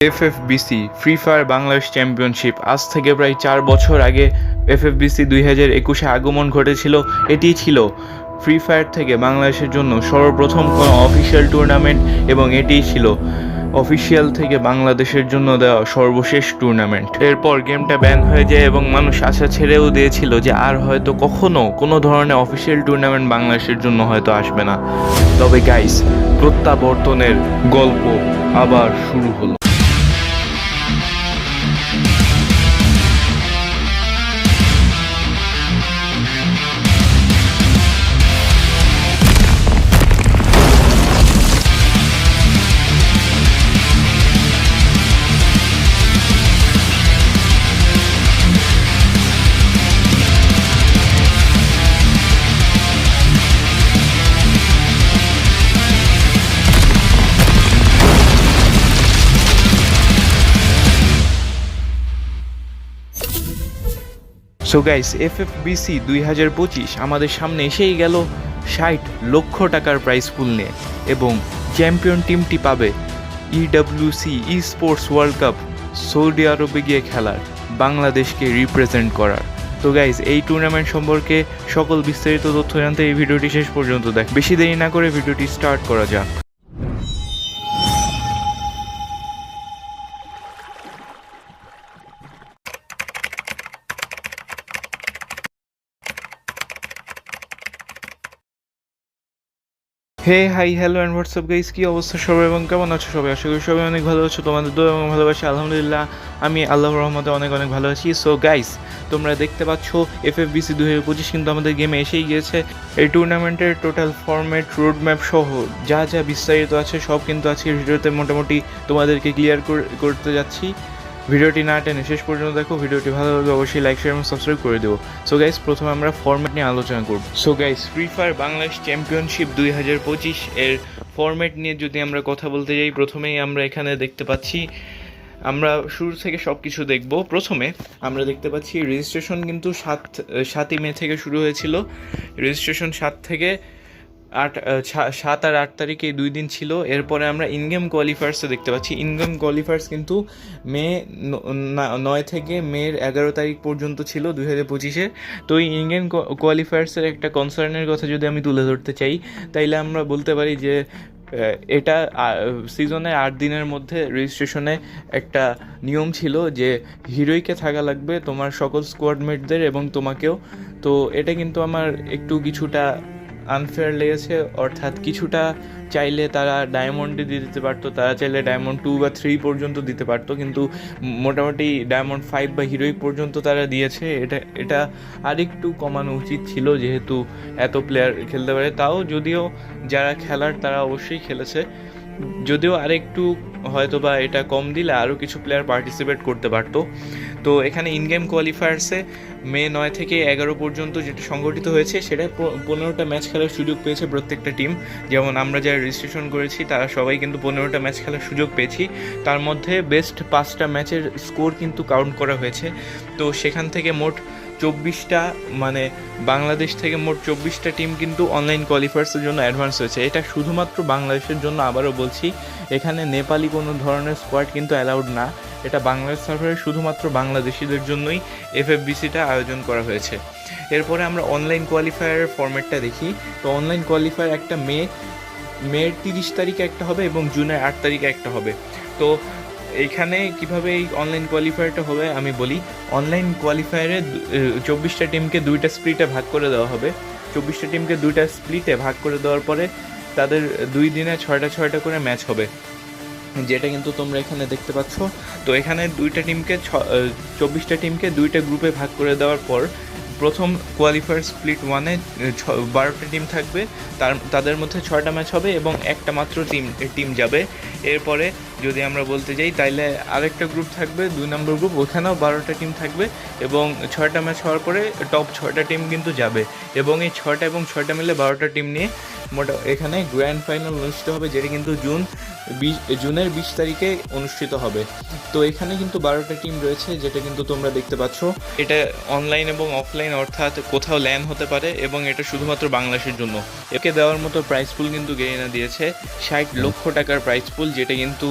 FFBC free fire Bangladesh championship আজ থেকে প্রায় চার বছর আগে এফএফবিসি দুই হাজার একুশে আগমন ঘটেছিল এটি ছিল ফ্রি ফায়ার থেকে বাংলাদেশের জন্য সর্বপ্রথম কোনো অফিসিয়াল টুর্নামেন্ট এবং এটিই ছিল অফিসিয়াল থেকে বাংলাদেশের জন্য দেওয়া সর্বশেষ টুর্নামেন্ট এরপর গেমটা ব্যান হয়ে যায় এবং মানুষ আশা ছেড়েও দিয়েছিল যে আর হয়তো কখনো কোনো ধরনের অফিসিয়াল টুর্নামেন্ট বাংলাদেশের জন্য হয়তো আসবে না। তবে গাইস প্রত্যাবর্তনের গল্প আবার শুরু হলো। So guys F F B C দুই হাজার পঁচিশ আমাদের সামনে এসেই গেল ষাট লক্ষ টাকার প্রাইজ পুল নিয়ে এবং চ্যাম্পিয়ন টিমটি পাবে EWC e sports world cup Saudi আরবে গিয়ে খেলার, বাংলাদেশকে রিপ্রেজেন্ট করার। তো গাইজ এই টুর্নামেন্ট সম্পর্কে সকল বিস্তারিত তথ্য জানতে এই ভিডিওটি শেষ পর্যন্ত দেখ বেশি দেরি না করে ভিডিওটি স্টার্ট করা যাক। Hey, hi, hello and what's up guys কী অবস্থা সবাই এবং কেমন আছো সবাই? আশা করি সবাই অনেক ভালো আছো, তোমাদের দোয়া এবং ভালোবাসি, আলহামদুলিল্লাহ, আমি আল্লাহ রহমতে অনেক অনেক ভালো আছি। সো গাইস তোমরা দেখতে পাচ্ছ এফ এফ বিসি দু হাজার পঁচিশ কিন্তু আমাদের গেমে এসেই গিয়েছে। এই টুর্নামেন্টের টোটাল ফরম্যাট রোড ম্যাপ সহ যা যা বিস্তারিত আছে, সব কিন্তু আজকের ভিডিওতে মোটামুটি তোমাদেরকে ক্লিয়ার করতে যাচ্ছি। ভিডিওটি না টেনে শেষ পর্যন্ত দেখো, ভিডিওটি ভালো লাগলে অবশ্যই লাইক শেয়ার এবং সাবস্ক্রাইব করে দেবো সো গাইস প্রথমে আমরা ফরম্যাট নিয়ে আলোচনা করব। So guys free fire Bangladesh championship দুই হাজার পঁচিশ এর ফরম্যাট নিয়ে যদি আমরা কথা বলতে যাই, প্রথমেই আমরা এখানে দেখতে পাচ্ছি, আমরা শুরু থেকে সব কিছু দেখব। প্রথমে আমরা দেখতে পাচ্ছি রেজিস্ট্রেশন কিন্তু সাত, সাতই মে থেকে শুরু হয়েছিল। রেজিস্ট্রেশন সাত থেকে আট সাত আর আট তারিখে এই দুই দিন ছিল। এরপরে আমরা ইনগেম কোয়ালিফায়ার্সে দেখতে পাচ্ছি। ইনগেম কোয়ালিফায়ার্স কিন্তু মে নয় থেকে মের এগারো তারিখ পর্যন্ত ছিল দুই হাজার পঁচিশে। তো এই ইনগেম কোয়ালিফায়ার্সের একটা কনসার্নের কথা যদি আমি তুলে ধরতে চাই, তাইলে আমরা বলতে পারি যে এটা সিজনে আট দিনের মধ্যে রেজিস্ট্রেশনে একটা নিয়ম ছিল যে হিরোইকে থাকা লাগবে তোমার সকল স্কোয়াডমেটদের এবং তোমাকেও। তো এটা কিন্তু আমার একটু কিছুটা আনফেয়ার লেগেছে, অর্থাৎ কিছুটা চাইলে তারা ডায়মন্ডে দিয়ে দিতে পারতো, তারা চাইলে ডায়মন্ড টু বা থ্রি পর্যন্ত দিতে পারতো, কিন্তু মোটামুটি ডায়মন্ড ফাইভ বা হিরোইক পর্যন্ত তারা দিয়েছে। এটা এটা আরেকটু কমানো উচিত ছিল, যেহেতু এত প্লেয়ার খেলতে পারে। তাও যদিও যারা খেলার, তারা অবশ্যই খেলেছে। যদিও আরেকটু হয়তো বা এটা কম দিলে আরও কিছু প্লেয়ার পার্টিসিপেট করতে পারতো। তো এখানে ইনগেম কোয়ালিফায়ার্সে মে নয় থেকে এগারো পর্যন্ত যেটা সংগঠিত হয়েছে, সেটা পনেরোটা ম্যাচ খেলার সুযোগ পেয়েছে প্রত্যেকটা টিম যেমন আমরা যারা রেজিস্ট্রেশন করেছি, তারা সবাই কিন্তু পনেরোটা ম্যাচ খেলার সুযোগ পেয়েছি। তার মধ্যে বেস্ট পাঁচটা ম্যাচের স্কোর কিন্তু কাউন্ট করা হয়েছে। তো সেখান থেকে মোট চব্বিশটা মানে বাংলাদেশ থেকে মোট চব্বিশটা টিম কিন্তু অনলাইন কোয়ালিফায়ার্সের জন্য অ্যাডভান্স হয়েছে। এটা শুধুমাত্র বাংলাদেশের জন্য আবারও বলছি, এখানে নেপালি কোনো ধরনের স্কোয়াড কিন্তু অ্যালাউড না। এটা বাংলাদেশ সার্ভারে শুধুমাত্র বাংলাদেশিদের জন্যই এফএফবিসিটা আয়োজন করা হয়েছে। এরপরে আমরা অনলাইন কোয়ালিফায়ারের ফরম্যাটটা দেখি। তো অনলাইন কোয়ালিফায়ার একটা মে, মের তিরিশ তারিখে একটা হবে এবং জুনের আট তারিখে একটা হবে। তো এইখানে কীভাবে এই অনলাইন কোয়ালিফায়ারটা হবে, আমি বলি অনলাইন কোয়ালিফায়ারে চব্বিশটা টিমকে দুইটা স্প্লিটে ভাগ করে দেওয়া হবে। চব্বিশটা টিমকে দুইটা স্প্লিটে ভাগ করে দেওয়ার পরে তাদের দুই দিনে ছয়টা ছয়টা করে ম্যাচ হবে। যেটা কিন্তু তোমরা এখানে দেখতে পাচ্ছ। তো এখানে দুইটা টিমকে ছ চব্বিশটা টিমকে দুইটা গ্রুপে ভাগ করে দেওয়ার পর প্রথম কোয়ালিফায়ার স্প্লিট ওয়ানে ছ, বারোটা টিম থাকবে। তার, তাদের মধ্যে ছয়টা ম্যাচ হবে এবং একটা মাত্র টিম টিম যাবে। এরপরে যদি আমরা বলতে যাই, তাইলে আরেকটা গ্রুপ থাকবে, দুই নম্বর গ্রুপ ওখানেও বারোটা টিম থাকবে এবং ছয়টা ম্যাচ হওয়ার পরে টপ ছয়টা টিম কিন্তু যাবে এবং এই ছয়টা এবং ছয়টা মিলে বারোটা টিম নিয়ে মোটা এখানে গ্র্যান্ড ফাইনাল অনুষ্ঠিত হবে, যেটা কিন্তু জুন বিশ, জুনের বিশ তারিখে অনুষ্ঠিত হবে। তো এখানে কিন্তু বারোটা টিম রয়েছে, যেটা কিন্তু তোমরা দেখতে পাচ্ছ। এটা অনলাইন এবং অফলাইন অর্থাৎ কোথাও ল্যান হতে পারে এবং এটা শুধুমাত্র বাংলাদেশের জন্য। একে দেওয়ার মতো প্রাইস পুল কিন্তু গেরিনা দিয়েছে, ষাট লক্ষ টাকার প্রাইস পুল যেটা কিন্তু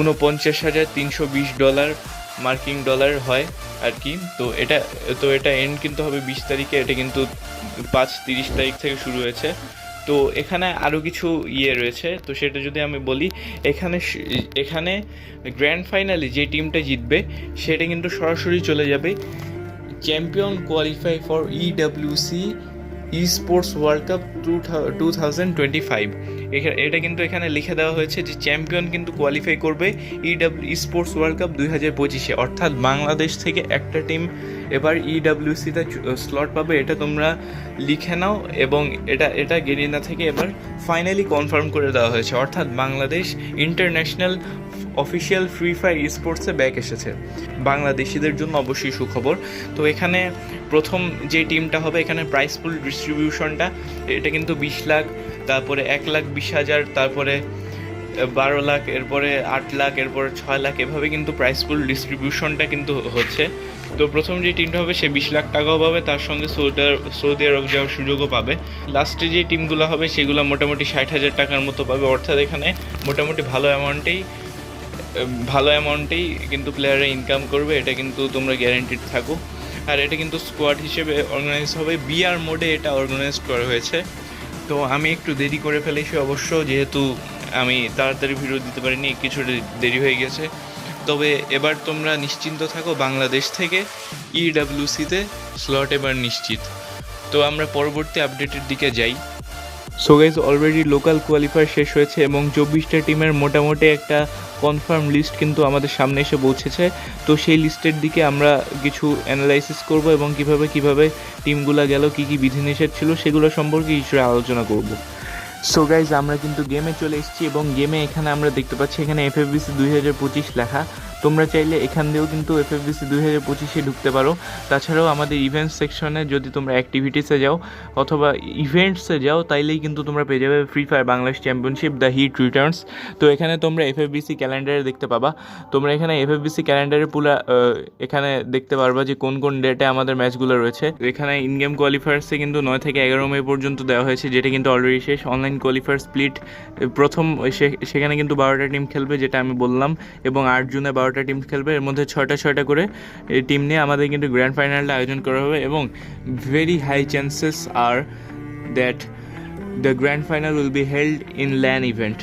উনপঞ্চাশ হাজার তিনশো বিশ ডলার মার্কিং ডলার হয় আর কি। তো এটা তো এটা এন্ড কিন্তু হবে বিশ তারিখে, এটা কিন্তু পাঁচ তিরিশ তারিখ থেকে শুরু হয়েছে। তো এখানে আরও কিছু ইয়ে রয়েছে, তো সেটা যদি আমি বলি, এখানে এখানে গ্র্যান্ড ফাইনালে যে টিমটা জিতবে, সেটা কিন্তু সরাসরি চলে যাবে champion qualify for EWC e sports world cup two two thousand twenty five এটা কিন্তু এখানে লিখে দেওয়া হয়েছে যে চ্যাম্পিয়ন কিন্তু কোয়ালিফাই করবে ইডাব্লিউ স্পোর্টস ওয়ার্ল্ড কাপ দুই হাজার পঁচিশে। অর্থাৎ বাংলাদেশ থেকে একটা টিম এবার E ইডাব্লিউসিতে স্লট পাবে, এটা তোমরা লিখে নাও এবং এটা এটা গেরিনা থেকে এবার ফাইনালি কনফার্ম করে দেওয়া হয়েছে। অর্থাৎ Bangladesh international official free fire স্পোর্টসে back এসেছে। বাংলাদেশিদের জন্য অবশ্যই সুখবর। তো এখানে প্রথম যে টিমটা হবে, এখানে প্রাইস পুল ডিস্ট্রিবিউশনটা এটা কিন্তু বিশ লাখ তারপরে এক লাখ বিশ হাজার, তারপরে বারো লাখ, এরপরে আট লাখ, এরপরে ছয় লাখ, এভাবে কিন্তু প্রাইস পুল ডিস্ট্রিবিউশনটা কিন্তু হচ্ছে। তো প্রথম যে টিমটা হবে সে বিশ লাখ টাকাও পাবে, তার সঙ্গে সৌদি সৌদি আরব যাওয়ার সুযোগও পাবে। লাস্টে যে টিমগুলো হবে সেগুলো মোটামুটি ষাট হাজার টাকার মতো পাবে। অর্থাৎ এখানে মোটামুটি ভালো অ্যামাউন্টেই ভালো অ্যামাউন্টেই কিন্তু প্লেয়াররা ইনকাম করবে। এটা কিন্তু তোমরা গ্যারেন্টিড থাকো। আর এটা কিন্তু স্কোয়াড হিসেবে অর্গানাইজ হবে। বিআর মোডে এটা অর্গানাইজ করা হয়েছে। তো আমি একটু দেরি করে ফেলেছি অবশ্য, যেহেতু আমি তাড়াতাড়ি ভিডিও দিতে পারিনি কিছু দেরি হয়ে গেছে। তবে এবার তোমরা নিশ্চিন্ত থাকো, বাংলাদেশ থেকে E ইডাব্লিউসিতে স্লট এবার নিশ্চিত। তো আমরা পরবর্তী আপডেটের দিকে যাই। So guys already local qualifier শেষ হয়েছে এবং চব্বিশটা টিমের মোটামুটি একটা কনফার্ম লিস্ট কিন্তু আমাদের সামনে এসে পৌঁছেছে। তো সেই লিস্টের দিকে আমরা কিছু অ্যানালাইসিস করব এবং কীভাবে কীভাবে টিমগুলো গেল, কী কী বিধিনিষেধ ছিল সেগুলো সম্পর্কে কিছু আলোচনা করব। সো গাইজ আমরা কিন্তু গেমে চলে এসেছি এবং গেমে এখানে আমরা দেখতে পাচ্ছি, এখানে এফএফবিসি দুই হাজার পঁচিশ লেখা। তোমরা চাইলে এখান দিয়েও কিন্তু এফএফবিসি দুই হাজার পঁচিশে ঢুকতে পারো। তাছাড়াও আমাদের ইভেন্টস সেকশনে যদি তোমরা অ্যাক্টিভিটিসে যাও, অথবা ইভেন্টসে যাও, তাইলেই কিন্তু তোমরা পেয়ে যাবে free fire Bangladesh championship the heat returns তো এখানে তোমরা এফএফবিসি ক্যালেন্ডারে দেখতে পাবা। তোমরা এখানে এফএফবিসি ক্যালেন্ডারে পুরা এখানে দেখতে পারবা যে কোন কোন ডেটে আমাদের ম্যাচগুলো রয়েছে। এখানে ইন গেম কোয়ালিফায়ার্সে কিন্তু নয় থেকে এগারো মে পর্যন্ত দেওয়া হয়েছে, যেটা কিন্তু অলরেডি শেষ। অনলাইন কোয়ালিফায়ার স্প্লিট প্রথম সেখানে কিন্তু বারোটা টিম খেলবে, যেটা আমি বললাম। এবং আট জুনে বারোটা টিম খেলবে। এর মধ্যে ছয়টা ছয়টা করে এই টিম নিয়ে আমাদের কিন্তু গ্র্যান্ড ফাইনালটা আয়োজন করা হবে এবং very high chances are that the grand final will be held in LAN event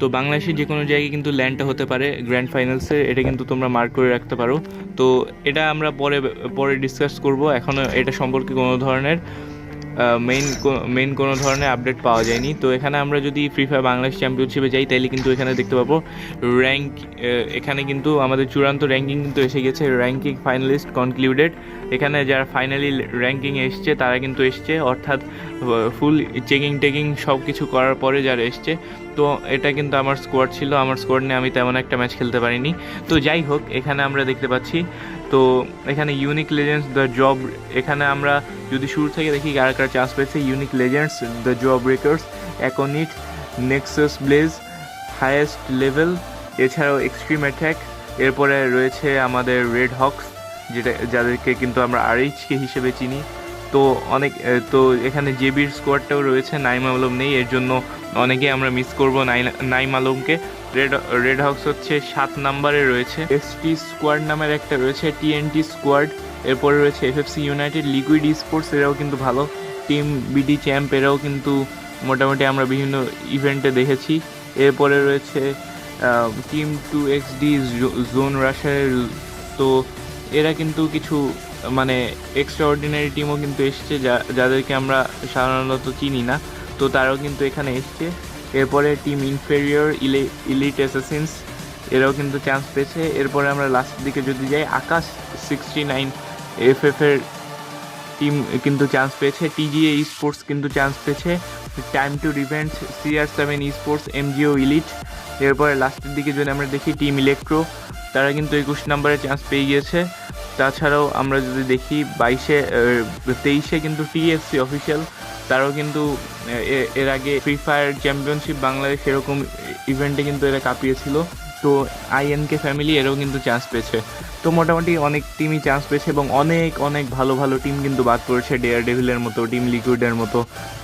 তো বাংলাদেশের যে কোনো জায়গায় কিন্তু ল্যান্ডটা হতে পারে গ্র্যান্ড ফাইনালসে এটা কিন্তু তোমরা মার্ক করে রাখতে পারো। তো এটা আমরা পরে পরে ডিসকাস করব। এখনও এটা সম্পর্কে কোনো ধরনের মেইন মেইন কোনো ধরনের আপডেট পাওয়া যায়নি। তো এখানে আমরা যদি ফ্রি ফায়ার বাংলাদেশ চ্যাম্পিয়নশিপে যাই, তাইলে কিন্তু এখানে দেখতে পাবো র্যাঙ্ক এখানে কিন্তু আমাদের চূড়ান্ত র্যাঙ্কিং কিন্তু এসে গেছে। র্যাঙ্কিং ফাইনালিস্ট কনক্লুডেড এখানে যারা ফাইনালি র্যাঙ্কিং এসছে, তারা কিন্তু এসছে। অর্থাৎ ফুল চেকিং টেকিং সব কিছু করার পরে যারা এসছে, তো এটা কিন্তু আমার স্কোয়াড ছিল। আমার স্কোয়াড নিয়ে আমি তেমন একটা ম্যাচ খেলতে পারিনি। তো যাই হোক, এখানে আমরা দেখতে পাচ্ছি, তো এখানে ইউনিক লেজেন্ডস দ্য জব এখানে আমরা যদি শুরু থেকে দেখি কার কার চান্স পেয়েছে unique legends the job breakers অ্যাকনিট nexus blaze highest level এছাড়াও এক্সট্রিম অ্যাট্যাক এরপরে রয়েছে আমাদের রেড হক্স যেটা, যাদেরকে কিন্তু আমরা আর আরএইচকে হিসেবে চিনি। তো অনেক তো এখানে জেবির স্কোয়াডটাও রয়েছে, নাইম আলম নেই, এর জন্য অনেকেই আমরা মিস করব নাইম আলমকে। রেড রেড হাউস হচ্ছে সাত নাম্বারে রয়েছে। এসটি স্কোয়াড নামের একটা রয়েছে টিএনটি স্কোয়াড এরপরে রয়েছে এফএফসি ইউনাইটেড লিকুইড স্পোর্টস এরাও কিন্তু ভালো। টিম বিডি চ্যাম্প এরাও কিন্তু মোটামুটি আমরা বিভিন্ন ইভেন্টে দেখেছি। এরপরে রয়েছে team two X D zone rusher তো এরা কিন্তু কিছু মানে এক্সট্রা অর্ডিনারি টিমও কিন্তু এসছে যা, যাদেরকে আমরা সাধারণত চিনি না। তো তারাও কিন্তু এখানে এসছে। এরপরে টিম ইনফেরিয়র ইলে ইলিট অ্যাসাসিনস এরাও কিন্তু চান্স পেয়েছে। এরপরে আমরা লাস্টের দিকে যদি যাই, Akash sixty nine F team কিন্তু চান্স পেয়েছে। টিজিএ স্পোর্টস কিন্তু চান্স পেয়েছে। Time to রিভেন্ট CR seven sports MGO elite এরপরে লাস্টের দিকে যদি আমরা দেখি টিম ইলেকট্রো তারা কিন্তু একুশ নম্বরে চান্স পেয়ে গিয়েছে। তাছাড়াও আমরা যদি দেখি বাইশে তেইশে কিন্তু টিএফসি অফিসিয়াল, তারাও কিন্তু এর আগে ফ্রি ফায়ার চ্যাম্পিয়নশিপ বাংলাদেশ এরকম ইভেন্টে কিন্তু এরা কাঁপিয়েছিল। তো আইএনকে ফ্যামিলি এরাও কিন্তু চান্স পেয়েছে। তো মোটামুটি অনেক টিমই চান্স পেয়েছে এবং অনেক অনেক ভালো ভালো টিম কিন্তু বাদ পড়েছে ডেয়ার ডেভিলের মতো টিম লিকুইডের মতো।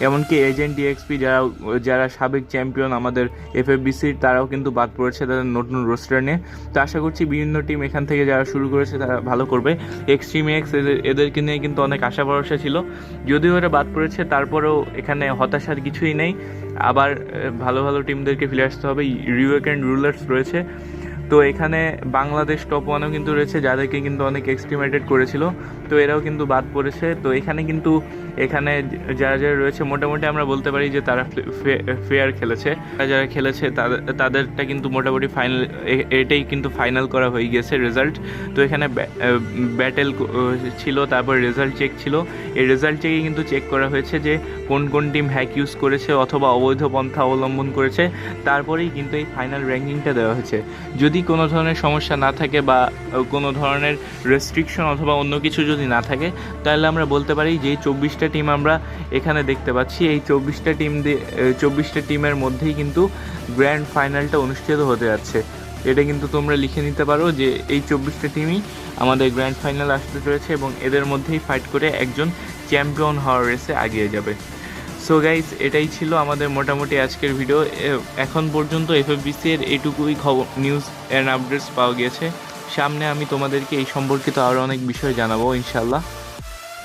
এমনকি এজেন্ট ডিএক্সপি যারা যারা সাবেক চ্যাম্পিয়ন আমাদের এফএফবিসির তারাও কিন্তু বাদ পড়েছে তাদের নতুন রোস্টার নিয়ে। তো আশা করছি বিভিন্ন টিম এখান থেকে যারা শুরু করেছে তারা ভালো করবে। এক্সট্রিম এক্স এদের, এদেরকে নিয়ে কিন্তু অনেক আশা ভরসা ছিল। যদিও এরা বাদ পড়েছে, তারপরেও এখানে হতাশার কিছুই নেই। আবার ভালো ভালো টিমদেরকে ফিরে আসতে হবে। রিউয়েক অ্যান্ড রুলার্স রয়েছে। তো এখানে বাংলাদেশ টপ ওয়ানও কিন্তু রয়েছে, যাদেরকে কিন্তু অনেক এক্সটিমেটেড করেছিল। তো এরাও কিন্তু বাদ পড়েছে। তো এখানে কিন্তু এখানে যারা যারা রয়েছে, মোটামুটি আমরা বলতে পারি যে তারা ফেয়ার খেলেছে। যারা খেলেছে তাদের তাদেরটা কিন্তু মোটামুটি ফাইনাল এটাই কিন্তু ফাইনাল করা হয়ে গিয়েছে রেজাল্ট তো এখানে ব্যাটেল ছিল, তারপর রেজাল্ট চেক ছিল। এই রেজাল্ট চেকে কিন্তু চেক করা হয়েছে যে কোন কোন টিম হ্যাক ইউজ করেছে অথবা অবৈধ পন্থা অবলম্বন করেছে। তারপরেই কিন্তু এই ফাইনাল র্যাঙ্কিংটা দেওয়া হয়েছে। যদি কোনো ধরনের সমস্যা না থাকে বা, কোনো ধরনের রেস্ট্রিকশন অথবা অন্য কিছু যদি না থাকে, তাহলে আমরা বলতে পারি যে এই চব্বিশটা টিম আমরা এখানে দেখতে পাচ্ছি। এই চব্বিশটা টিম চব্বিশটা টিমের মধ্যেই কিন্তু গ্র্যান্ড ফাইনালটা অনুষ্ঠিত হতে যাচ্ছে। এটা কিন্তু তোমরা লিখে নিতে পারো যে এই চব্বিশটা টিমই আমাদের গ্র্যান্ড ফাইনাল আসতে চলেছে এবং এদের মধ্যেই ফাইট করে একজন চ্যাম্পিয়ন হওয়ার রেসে এগিয়ে যাবে। সো গাইস এটাই ছিল আমাদের মোটামুটি আজকের ভিডিও এখন পর্যন্ত এফএফবিসি এর এইটুকুই খবর নিউজ অ্যান্ড আপডেটস পাওয়া গিয়েছে। সামনে আমি তোমাদেরকে এই সম্পর্কিত আরও অনেক বিষয় জানাব ইনশাল্লাহ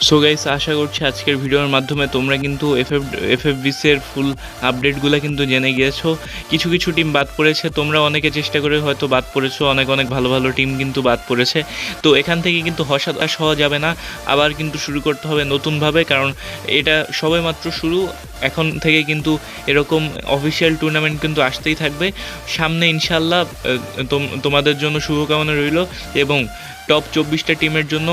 সো গাইস আশা করছি আজকের ভিডিওর মাধ্যমে তোমরা কিন্তু এফএফ এফএফবিসি এর ফুল আপডেটগুলো কিন্তু জেনে গিয়েছো। কিছু কিছু টিম বাদ পড়েছে, তোমরা অনেকে চেষ্টা করে হয়তো বাদ পড়েছো, অনেক অনেক ভালো ভালো টিম কিন্তু বাদ পড়েছে। তো এখান থেকে কিন্তু হতাশ হওয়া যাবে না, আবার কিন্তু শুরু করতে হবে নতুনভাবে, কারণ এটা সবেমাত্র শুরু, এখন থেকে কিন্তু এরকম অফিসিয়াল টুর্নামেন্ট কিন্তু আসতেই থাকবে। সামনে ইনশাল্লাহ তোম- তোমাদের জন্য শুভকামনা রইল এবং টপ চব্বিশটা টিমের জন্য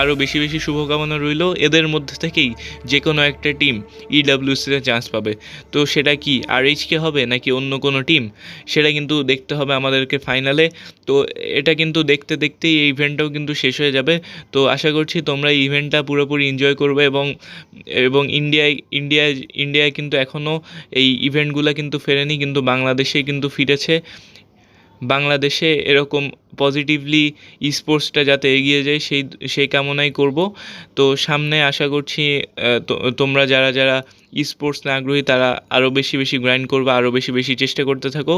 আরও বেশি বেশি শুভকামনা রইল। এদের মধ্যে থেকেই যে কোনো একটা টিম ইডাব্লিউসিতে চান্স পাবে। তো সেটা কি আর এইচকে হবে নাকি অন্য কোনো টিম সেটা কিন্তু দেখতে হবে আমাদেরকে ফাইনালে তো এটা কিন্তু দেখতে দেখতেই এই ইভেন্টটাও কিন্তু শেষ হয়ে যাবে। তো আশা করছি তোমরা এই ইভেন্টটা পুরোপুরি এনজয় করবে এবং এবং ইন্ডিয়ায় ইন্ডিয়ায় ইন্ডিয়ায় কিন্তু এখনও এই ইভেন্টগুলো কিন্তু ফেরেনি, কিন্তু বাংলাদেশে কিন্তু ফিরেছে। বাংলাদেশে এরকম পজিটিভলি স্পোর্টসটা যাতে এগিয়ে যায়, সেই সেই কামনাই করব। তো সামনে আশা করছি তোমরা যারা যারা স্পোর্টস না আগ্রহী, তারা আরও বেশি বেশি গ্রাইন্ড করবে আরও বেশি বেশি চেষ্টা করতে থাকো।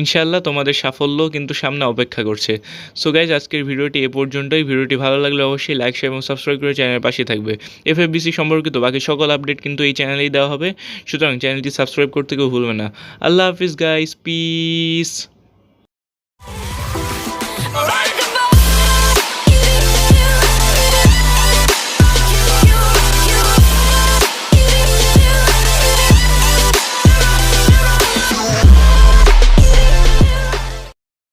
ইনশাল্লাহ তোমাদের সাফল্য কিন্তু সামনে অপেক্ষা করছে। সো গাইজ আজকের ভিডিওটি এ পর্যন্তই। ভিডিওটি ভালো লাগলে অবশ্যই লাইক শেয়ার এবং সাবস্ক্রাইব করে চ্যানেলের পাশে থাকবে। এফএফবিসি সম্পর্কিত বাকি সকল আপডেট কিন্তু এই চ্যানেলেই দেওয়া হবে। সুতরাং চ্যানেলটি সাবস্ক্রাইব করতে কেউ ভুলবে না। আল্লাহ হাফিজ গাইস পিস